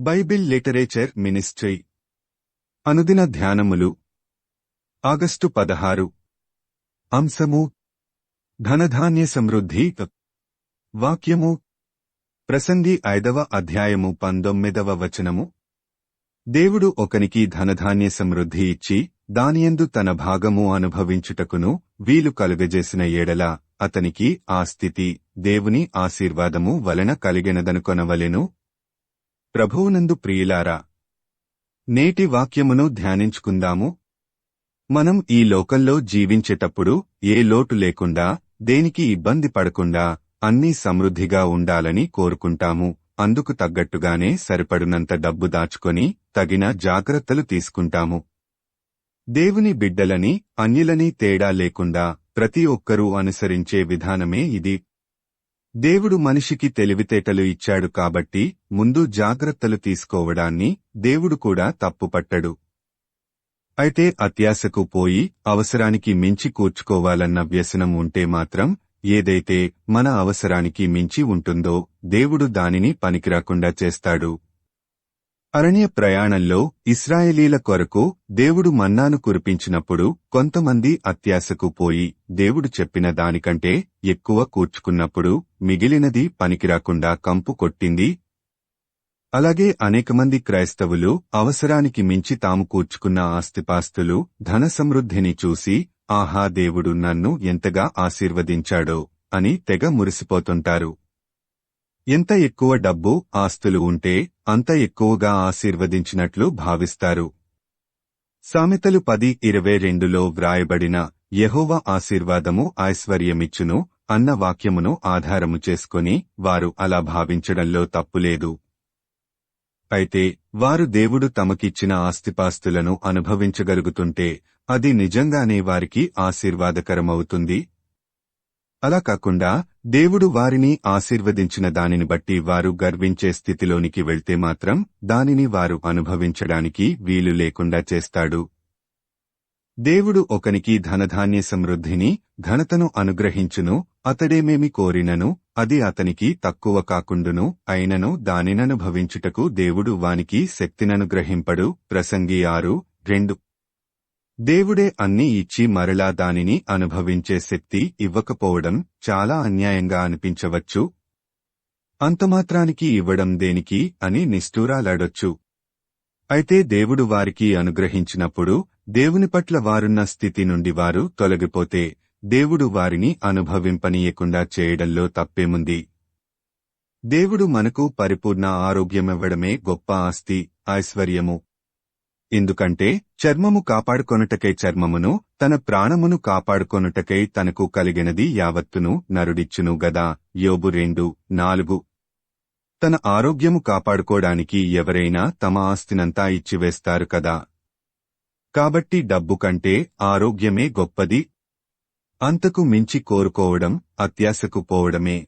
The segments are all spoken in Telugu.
Bible literature ministry. అనుదిన ధ్యానములు. ఆగస్టు పదహారు. అంశము. ధనధాన్య సమృద్ధి. వాక్యము. ప్రసంగి ఐదవ అధ్యాయము పంతొమ్మిదవ వచనము. దేవుడు ఒకనికి ధనధాన్య సమృద్ధి ఇచ్చి దానియందు తన భాగము అనుభవించుటకును వీలు కలుగజేసిన ఏడల అతనికి ఆ స్థితి దేవుని ఆశీర్వాదము వలన కలిగినదనుకొనవలెను ప్రభువునందు ప్రియులారా నేటి వాక్యమును ధ్యానించుకుందాము. మనం ఈ లోకంలో జీవించేటప్పుడు ఏ లోటు లేకుండా దేనికి ఇబ్బంది పడకుండా అన్నీ సమృద్ధిగా ఉండాలని కోరుకుంటాము. అందుకు తగ్గట్టుగానే సరిపడునంత డబ్బు దాచుకొని తగిన జాగ్రత్తలు తీసుకుంటాము. దేవుని బిడ్డలని అన్యులని తేడా లేకుండా ప్రతి ఒక్కరూ అనుసరించే విధానమే ఇది. దేవుడు మనిషికి తెలివితేటలు ఇచ్చాడు కాబట్టి ముందు జాగ్రత్తలు తీసుకోవడాన్ని దేవుడు కూడా తప్పుపట్టడు. అయితే అత్యాశకు పోయి అవసరానికి మించి కూర్చుకోవాలన్న వ్యసనం ఉంటే మాత్రం ఏదైతే మన అవసరానికి మించి ఉంటుందో దేవుడు దానిని పనికిరాకుండా చేస్తాడు. అరణ్య ప్రయాణంలో ఇస్రాయేలీల కొరకు దేవుడు మన్నాను కురిపించినప్పుడు కొంతమంది అత్యాశకు పోయి దేవుడు చెప్పిన దానికంటే ఎక్కువ కూర్చుకున్నప్పుడు మిగిలినది పనికిరాకుండా కంపు కొట్టింది. అలాగే అనేకమంది క్రైస్తవులు అవసరానికి మించి తాము కూర్చుకున్న ఆస్తిపాస్తులు ధన సమృద్ధిని చూసి ఆహా దేవుడు నన్ను ఎంతగా ఆశీర్వదించాడో అని తెగ మురిసిపోతుంటారు. ఎంత ఎక్కువ డబ్బు ఆస్తులు ఉంటే అంత ఎక్కువగా ఆశీర్వదించినట్లు భావిస్తారు. సామెతలు పది ఇరవై రెండులో వ్రాయబడిన యహోవ ఆశీర్వాదము ఐశ్వర్యమిచ్చును అన్న వాక్యమును ఆధారము చేసుకుని వారు అలా భావించడంలో తప్పులేదు అయితే వారు దేవుడు తమకిచ్చిన ఆస్తిపాస్తులను అనుభవించగలుగుతుంటే అది నిజంగానే వారికి ఆశీర్వాదకరమవుతుంది అలా కాకుండా దేవుడు వారిని ఆశీర్వదించిన దానిని బట్టి వారు గర్వించే స్థితిలోనికి వెళ్తే మాత్రం దానిని వారు అనుభవించడానికి వీలు లేకుండా చేస్తాడు. దేవుడు ఒకనికి ధనధాన్య సమృద్ధిని ఘనతను అనుగ్రహించును అతడేమేమి కోరినను అది అతనికి తక్కువ కాకుండును అయినను దానిననుభవించుటకు దేవుడు వానికి శక్తిననుగ్రహింపడు. ప్రసంగి ఆరు రెండు దేవుడే అన్ని ఇచ్చి మరలా దానిని అనుభవించే శక్తి ఇవ్వకపోవడం చాలా అన్యాయంగా అనిపించవచ్చు. అంతమాత్రానికి ఇవ్వడం దేనికి అని నిష్ఠూరాలాడొచ్చు. అయితే దేవుడు వారికి అనుగ్రహించినప్పుడు దేవుని పట్ల వారున్న స్థితి నుండి వారు తొలగిపోతే దేవుడు వారిని అనుభవింపనీయకుండా చేయడంలో తప్పేముంది? దేవుడు మనకు పరిపూర్ణ ఆరోగ్యమివ్వడమే గొప్ప ఆస్తి ఐశ్వర్యము. ఎందుకంటే చర్మము కాపాడుకొనుటకై చర్మమును తన ప్రాణమును కాపాడుకొనుటకై తనకు కలిగినది యావత్తును నరుడిచ్చును గదా. యోబు రెండు నాలుగు. తన ఆరోగ్యము కాపాడుకోడానికి ఎవరైనా తమ ఆస్తినంతా ఇచ్చివేస్తారు కదా. కాబట్టి డబ్బు కంటే ఆరోగ్యమే గొప్పది. అంతకు మించి కోరుకోవడం అత్యాశకు పోవడమే.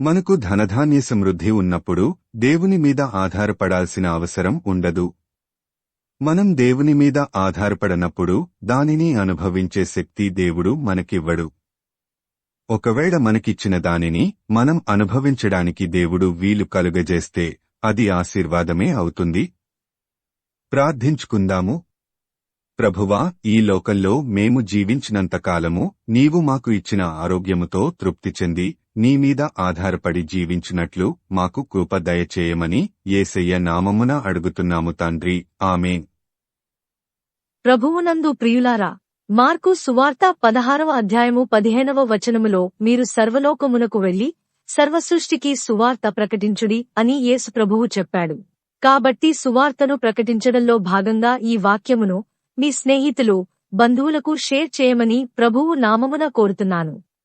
మనకు ధనధాన్య సమృద్ధి ఉన్నప్పుడు దేవుని మీద ఆధారపడాల్సిన అవసరం ఉండదు. మనం దేవుని మీద ఆధారపడనప్పుడు దానిని అనుభవించే శక్తి దేవుడు మనకివ్వడు. ఒకవేళ మనకిచ్చిన దానిని మనం అనుభవించడానికి దేవుడు వీలు కలుగజేస్తే అది ఆశీర్వాదమే అవుతుంది. ప్రార్థించుకుందాము. ప్రభువా ఈ లోకంలో మేము జీవించినంతకాలము నీవు మాకు ఇచ్చిన ఆరోగ్యముతో తృప్తి చెంది నీ మీద ఆధారపడి జీవించినట్లు మాకు కృప దయచేయమని ఏసయ్య నామమున అడుగుతున్నాము తండ్రి. ఆమె ప్రభువునందు ప్రియులారా మార్కు సువార్త పదహారవ అధ్యాయము పదిహేనవ వచనములో మీరు సర్వలోకమునకు వెళ్ళి సర్వసృష్టికి సువార్త ప్రకటించుడి అని యేసు ప్రభువు చెప్పాడు. కాబట్టి సువార్తను ప్రకటించడంలో భాగంగా ఈ వాక్యమును మీ స్నేహితులు బంధువులకు షేర్ చేయమని ప్రభువు నామమున కోరుతున్నాను.